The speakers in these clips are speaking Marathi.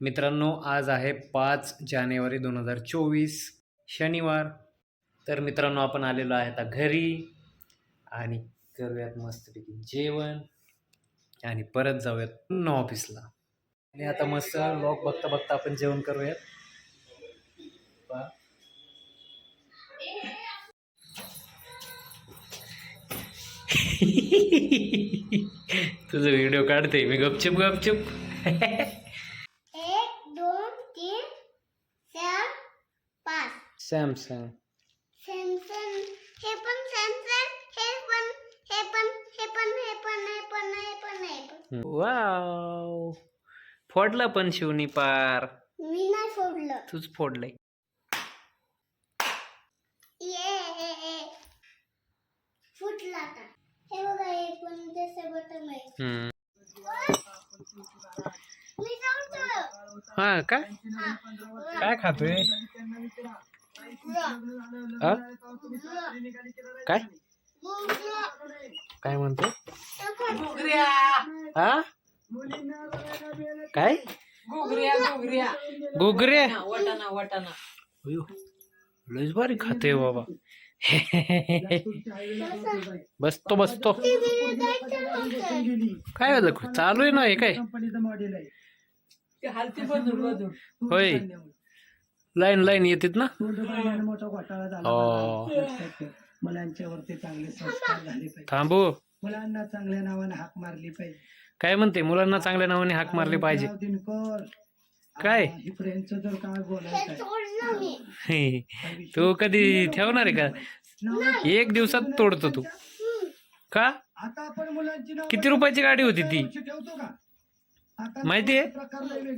मित्रांनो आज आहे पाच जानेवारी दोन हजार चोवीस शनिवार. तर मित्रांनो आपण आलेलो आहे आता घरी आणि करूयात मस्तपैकी जेवण आणि परत जाऊयात पुन्हा ऑफिसला. आणि आता मस्त लॉक बघता बघता आपण जेवण करूयात. तुझा व्हिडिओ काढते मी गपचूप गपचूप एक दोन तीन चार पाच सॅमसंग सॅमसंग हे पण सॅमसंग हे पण हे पण हे पण हे पण हे पण हे पण हे पण वाव फोडला पण शिवनी पार. मी नाही सोडलं तूच फोडलंय. ये फुटला आता. हे बघा हे पण जसं बटन आहे. हम्म. मी हा काय काय खातोय? हा? काय? काय म्हणतो? हा? काय? घोगऱ्या लयच भारी खाते बाबा. बसतो बसतो. काय चालू आहे ना हे काय? होय. लाईन लाईन येतात ना? मोठा घोटाळा झाला हो. लक्षात ठेव. मुलांच्यावरती चांगले संस्कार झाले पाहिजे. थांबू. मुलांना चांगल्या नावाने हाक मारली पाहिजे. काय म्हणते? मुलांना चांगल्या नावाने हाक मारली पाहिजे. राव दिनकर. काय? ही फ्रेंडचं जर काय बोलायचं आहे, सोडलं मी. काय विषय? तू कधी ठेवणार आहे का? नाव- एक दिवसात तोडतो तू. का? आता आपण मुलांची नावं किती रुपयाची गाडी होती ती? ठेवतो का? माहितीये?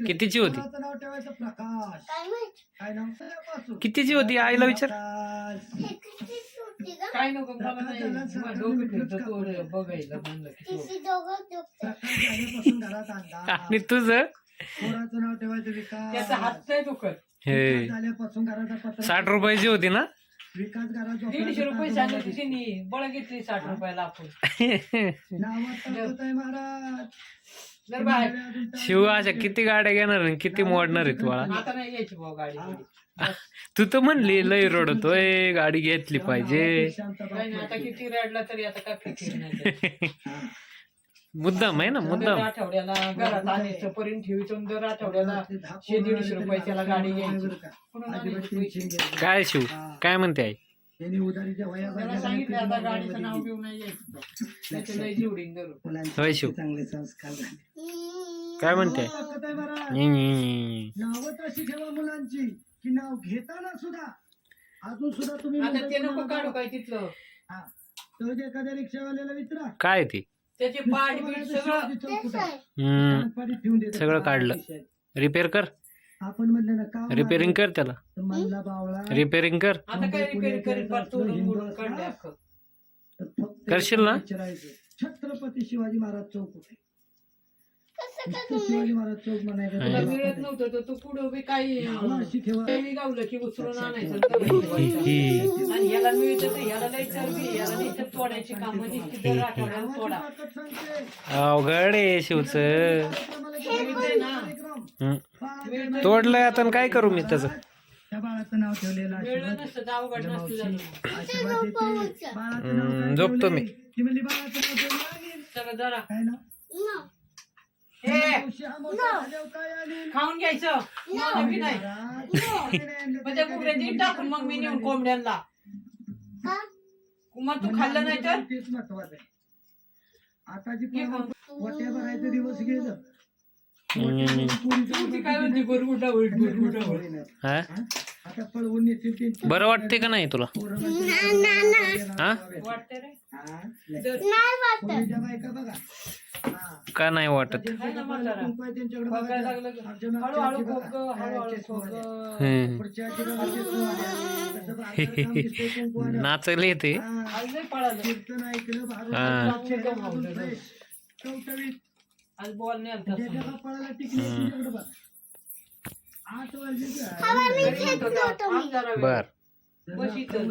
कितीची होती. कितीची होती? आईला विचार. काय नको आणि तुझं? नाव ठेवायचं विकास. त्याचा हात नाही दुखत. हे. साठ रुपयाची होती ना? दीडशे रुपये सांगितले. तिने बळ घेतली साठ रुपयाला आपण. महाराज. शिव अशा किती गाड्या घेणार आणि किती मोडणार आहे तुम्हाला आता नाही घ्यायची भाऊ गाडी बिडी. तू तर म्हणली लय रडतोय गाडी घेतली पाहिजे. काही नाही आता किती रडला तरी आता काय फिकीर नाही मुद्दाम आहे ना दर मुद्दाम. आठवड्याला घरात आणायचं पर्यंत ठेवायचं दर आठवड्याला शे दीडशे रुपयाच्याला गाडी घ्यायची. कुठून आणायचे पैसे? काय शिव? काय म्हणते आई? यांनी उधारीच्या वया त्याला सांगितलं आता गाडीचं नाव घेऊन नाही यायचं त्याचं लय जीवडीन धरून. मुलांचे होय शिव. चांगले संस्कार झाले. काय म्हणते? नी. नावं तशी ठेवा मुलांची की नाव घेताना सुद्धा. अजून सुद्धा तुम्ही आता ते नको मुंबईत काढू काय तिथलं. हा. तो जे एखाद्या रिक्षावाल्याला विचारा. काय ती? त्याचे पाठ बीट सगळं हम्म. ठेवून देतात. सगळं काढलं. रिपेअर कर. आपण म्हणलं ना का रिपेअरिंग कर त्याला. म्हणला बावळा रिपेअरिंग कर. आता काय रिपेअर करीत पार तोडून मोडून काढले अख्खं तर फक्त करशील ना? छत्रपती शिवाजी महाराज चौक का शिवाजी महाराज चौक म्हणायचं तुला हम्म. मिळत नव्हतं तर तू पुढं बी काही नावं अशी ठेवा. काही गावलं की उचलून आणायचं. आणि डबल ठेवायचं. आणि याला मिळतं तर याला लय चरबी याला नाही तर तोडायची काम दिसती दर आठवड्याला तोडा. ताकद सांगते. अवघड आहे शिवच. मिळतंय ना. कार्यक्रम. तोडलंय आता आणि काय करू मी त्याचं? त्या बाळाचं नाव ठेवलेलं मिळलं आशीर्वाद नसतं तर अवघड नसतं झालं. आशीर्वाद देते. बाळाचं नाव हम्म, काय झोपतो? मी. ती म्हणली बाळाचं नाव ठेवलं आणि चला जरा काय नाव? हे? खाऊन घ्यायचं. बी नाही. म्हणजे तरी कुकडे काही देऊन टाकून मग मी नेऊन कोंबड्यांना. मग तू खाल्लं नाही तर? तेच महत्वाचं आहे. आता जी हे. वट्या भरायचे दिवस गेलं. हा ते बरं वाटते का नाही तुला हा वाटतं रे हा, लय. तर नाही वाटत पोरीच्या बायका बघा हा. का नाही वाटत. नाचले ते हा. आज बॉल नाही आलता. बर. बस इथं.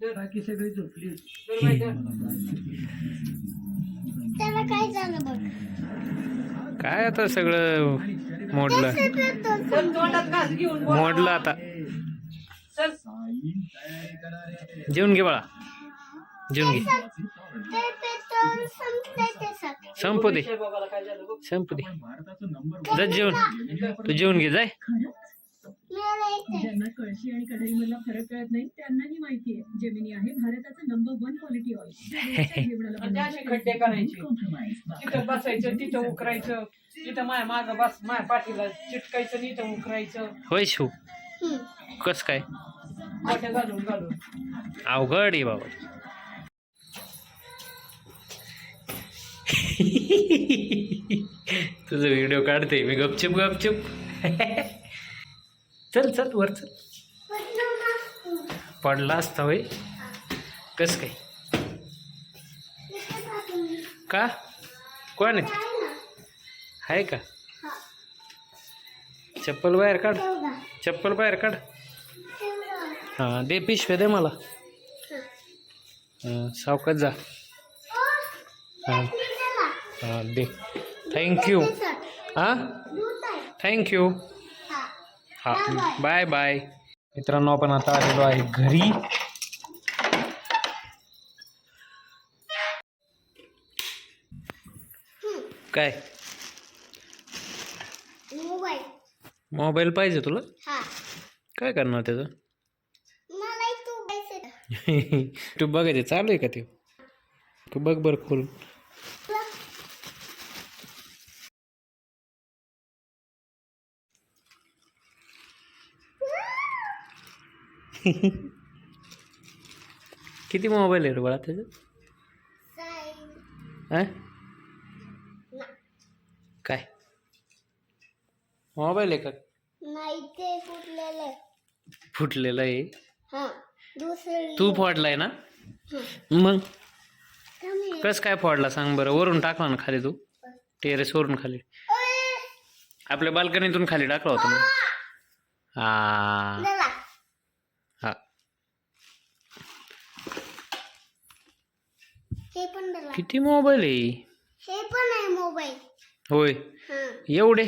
बाकी सगळी झोपली? त्याला काय झालं बघ? काय आता सगळं मोडलं? चल तोंडात घास घेऊन बोल. मोडलं आता. चल जेवून घे बाळा. जेवून घे. संपू दे. संपू दे. जा जेवण. तू जेवून घे जाय. मला इथे ज्यांना कळशी आणि कढईमधला फरक कळत नाही त्यांनाही माहिती आहे जेमिनी आहे भारताचं नंबर वन क्वालिटी ऑइल असे खड्डे करायचे. तिथं बसायचं तिथं उकरायचं. तिथं माय माग बस माय पाठीला चिटकायचं उकरायचं. होय शिव. कस काय? मोठ्या घालून घालून. अवघड आहे बाबा. तुझं व्हिडिओ काढते. मी गपचूप गपचूप. चल चल वर चल. पडला असता होय. कस काय? का? कोण आहे? आहे का? चप्पल बाहेर काढ. चप्पल बाहेर काढ. हां दे पिशव्या दे मला. हा. सावकाश जा. हां. हां दे. Thank you. हां. थँक्यू हा. बाय बाय मित्रांनो आपण आता आलेलो आहे घरी. काय? मोबाईल. मोबाईल पाहिजे तुला? काय करणार त्याचं? तू बघायचे चालू आहे का ते? तू बघ बरं खोल किती मोबाईल आहे रे बाळा त्याचं हां काय? मोबाईल आहे का? नाही ते फुटलेलं आहे. फुटलेला आहे? हा दुसरी तू फोडलाय ना? मग? कस काय फोडला सांग बरं वरून टाकला ना खाली तू. टेरेस वरून खाली. आपल्या बाल्कनीतून खाली टाकला होता ना. हा. हे पण किती मोबाईल आहे? हे पण आहे मोबाईल. होय. हा. एवढे?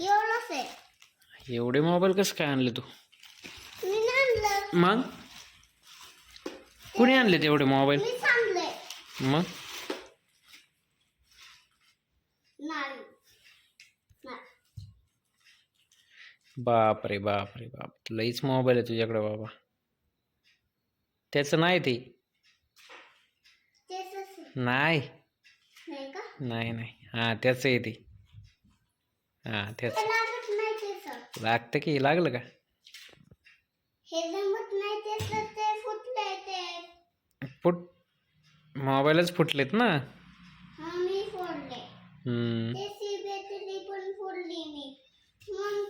एवढंच आहे. एवढे मोबाईल कसं काय आणले तू? मी नाही आणलं. मग? कुणी आणले तेवढे मोबाईल? मी मग? नाही. नाही. बाप रे बाप रे बाप. लईच मोबाईल आहे तुझ्याकडे बाबा. त्याचं नाही ते. नाही. नाही का? नाही नाही. हां त्याचं आहे ते. हां त्याचं. लागत नाही तेच लागतं की लागलं का? हे जमत नाही तेच ते फुटलंय ते. फुट मोबाईलच फुटलेत ना? हा मी फोडले. हम्म. त्याची बॅटरी पण फोडली मी. मग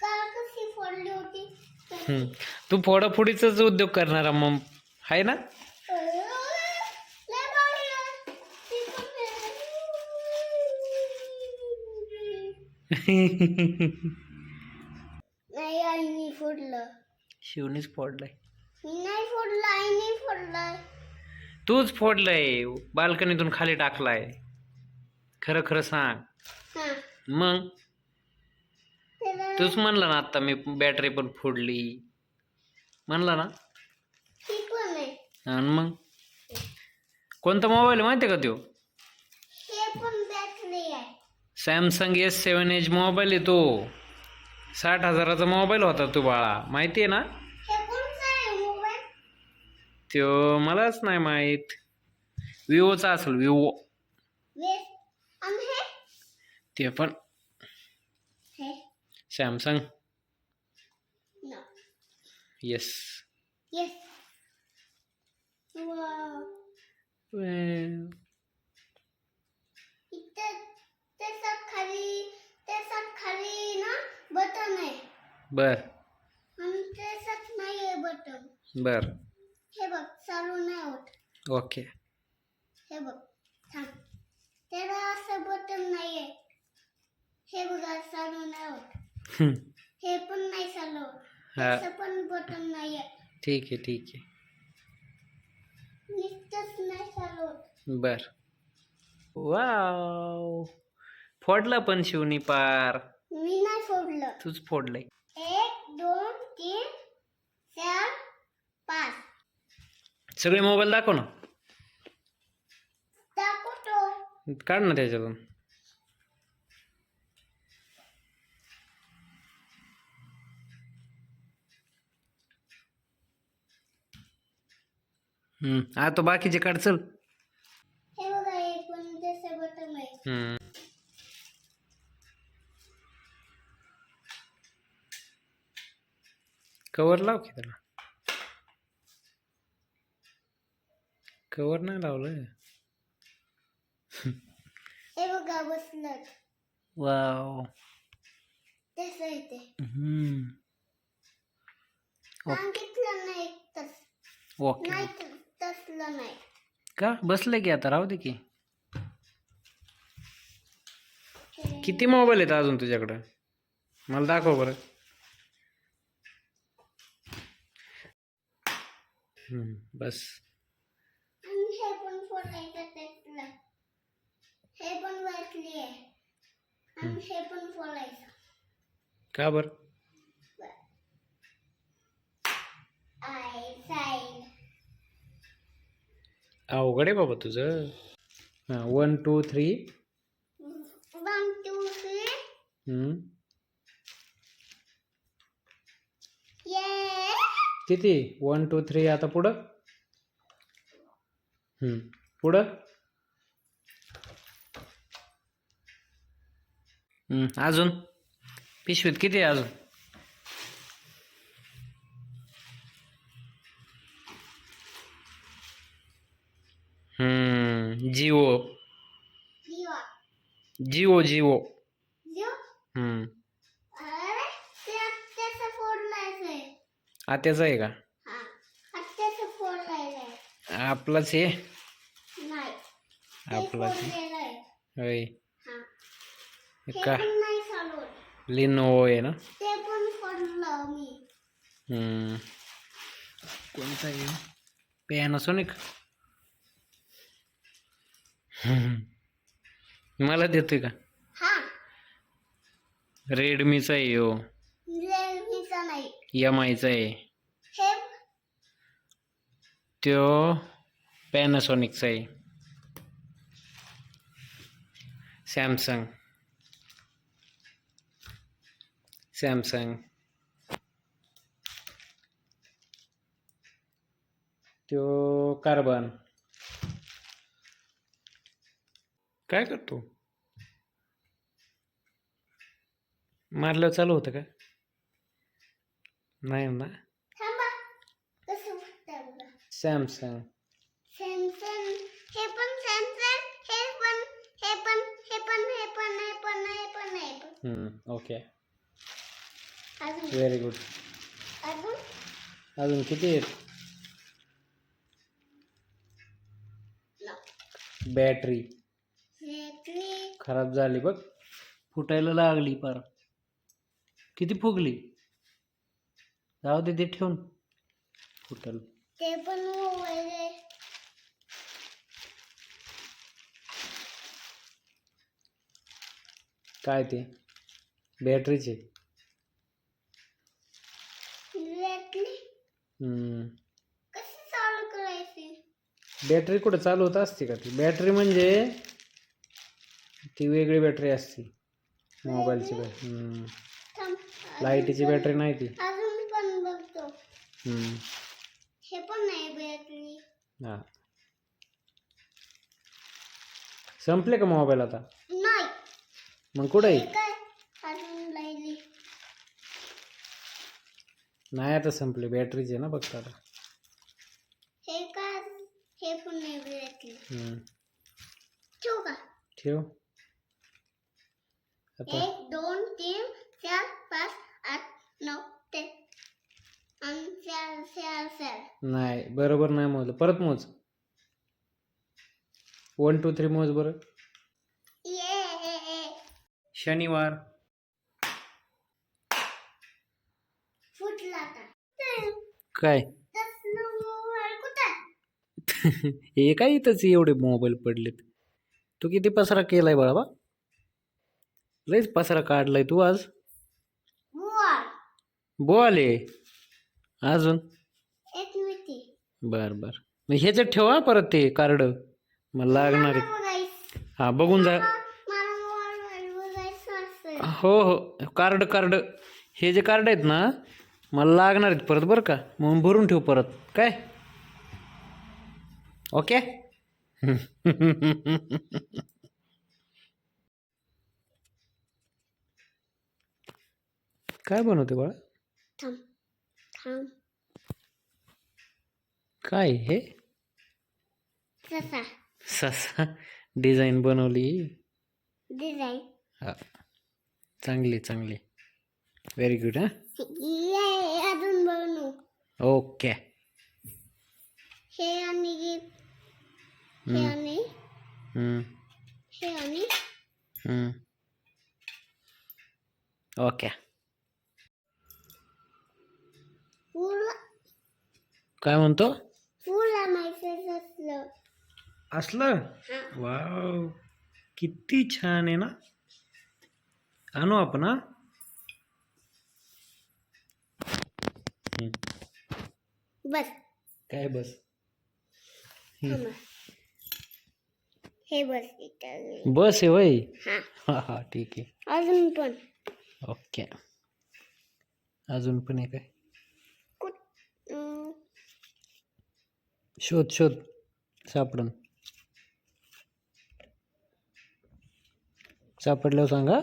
काल कशी फोडली होती? तर- हम्म. तू फोडाफोडीचाच उद्योग करणारा मग आहे ना लय भारी आहे. ती पण नाही आईने फोडलं. शिवनीच फोडलाय. मी नाही फोडलं आईने फोडलं. तूच फोडलंय बाल्कनीतून खाली टाकलाय. खरं खरं सांग. हा. मग? त्याला तूच म्हणला ना आता मी बॅटरी पण फोडली. म्हणला ना? ती पण आहे. आणि मग? कोणता मोबाईल माहिती आहे का तो हे पण Samsung S seven edge mobile आहे तो. साठ हजाराचा मोबाईल होता तो बाळा. माहिती आहे ना? तो मलाच नाही माहीत. विवोचा असेल विवो. हे? ते पण. हे? Samsung no yes yes wow इथे त्याच्यात खाली त्याच्यात खाली ना बटन आहे बर. नाही बटन. बर. हे बघ चालू नाही होत. ओके. हे बघ थांब. त्याला असं बटन नाही आहे हे बघा चालू नाही होत. हे पण नाही चालू त्याचं पण बटन नाही आहे ठीक आहे ठीक आहे. नुसतंच नाही चालू होत. बर. वाव. फोडलं पण शिवनी पार. मी नाही सोडलं तूच फोडलंय एक दोन तीन चार पाच सगळे मोबाईल दाखव ना. काढ ना त्याच्यातून. हम्म आता बाकीचे काढ चल. हम्म. कवर लाव की त्याला? कवर नाही लावलं हे बघा बसलं वाव. तसं आहे ते. हम्म. ओके. सांगितलं नाही तस. ओके नाही त- तसलं नाही. का? बसले की आता? राहू दे की. किती मोबाईल आहेत अजून तुझ्याकडं? मला दाखव बरं. हम्म, बस. फोडायचं त्यातलं. हे पण वाचली आहे. आणि हे पण फोडायचं का बरं? आय साईड अवघड आहे बाबा तुझं. हां one two three one two three hmm. ये किती? वन टू थ्री आता पुढं? हम्म, पुढं? हम्म, अजून? पिशवीत किती आहे अजून? हम्म, जिओ. जीवा जिओ जिओ. जीव हम्म. आत्याचं आहे आत्याचं आहे का हा आपलाच आहे. नाही आहे होय. का? लिनोवो आहे ना. कोणता आहे? पॅनासोनिक मला देतोय का? रेडमीचा आहे हो. एम आयचा आहे. तो पॅनासॉनिकचा आहे. सॅमसंग सॅमसंग तो कार्बन काय करतो? मारल्यावर चालू होतं का? नाही ना. सॅमसंग हे पण सॅमसंग हे पण हे पण हे पण हे पण हे पण हे पण हे पण हम्म, ओके व्हेरी गुड अजून? किती आहेत? बॅटरी खराब झाली बघ. फुटायला लागली पार. किती फुगली? जाऊ दे ते ठेवून. फुटल. ते पण काय ते? बॅटरीचे. बॅटरी कुठं चालू होत असते का ती? बॅटरी म्हणजे ती वेगळी बॅटरी असते. मोबाईलची बॅटरी लाईटीची बॅटरी नाही ती. हे पण नाही बॅटरी. हा. संपले का मोबाईल आता? नाही. मग कुठं हे आहे काय अजून लाईली नाही आता संपले. बॅटरीचे ना फक्त आता. हे काय हे पण नाही हम्म. ठेवू का? ठेव. आता एक दोन तीन चार पाच आठ नऊ ते आणि चार चार चार. नाही बरोबर नाही मोजलं. परत मोज. वन टू थ्री मोज बरं. ये. शनिवार फुटला का काय? हे काय इथंच एवढे मोबाईल पडलेत? तू किती पसरा केलाय बाबा लयच पसरा काढलाय तू आज. बोल अजून? बर बर. मग ह्याच्यात ठेवा परत ते कार्ड. मला लागणार हा बघून जा. हो हो. Card card. हे जे कार्ड आहेत ना मला लागणार आहेत परत बरं का? म्हणून भरून ठेव परत. काय? ओके? काय बनवते बाळा? काय हे? ससा. डिझाईन बनवली. डिझाईन. हा. चांगली चांगली. व्हेरी गुड हां ये अजून बनवू ओके हे आणि हे आणि हम्म, हे आणि हम्म. ओके काय म्हणतो फुल आणायचं असलं असलं हा वाव किती छान आहे ना आणू आपण हा बस। काय बस? थांबा. हे बस बस आहे वय? हा. हा हा ठीक आहे. अजून पण. ओके. अजून पण आहे काय? अं, शोध शोध. सापडन. सापडल्यावर सांगा.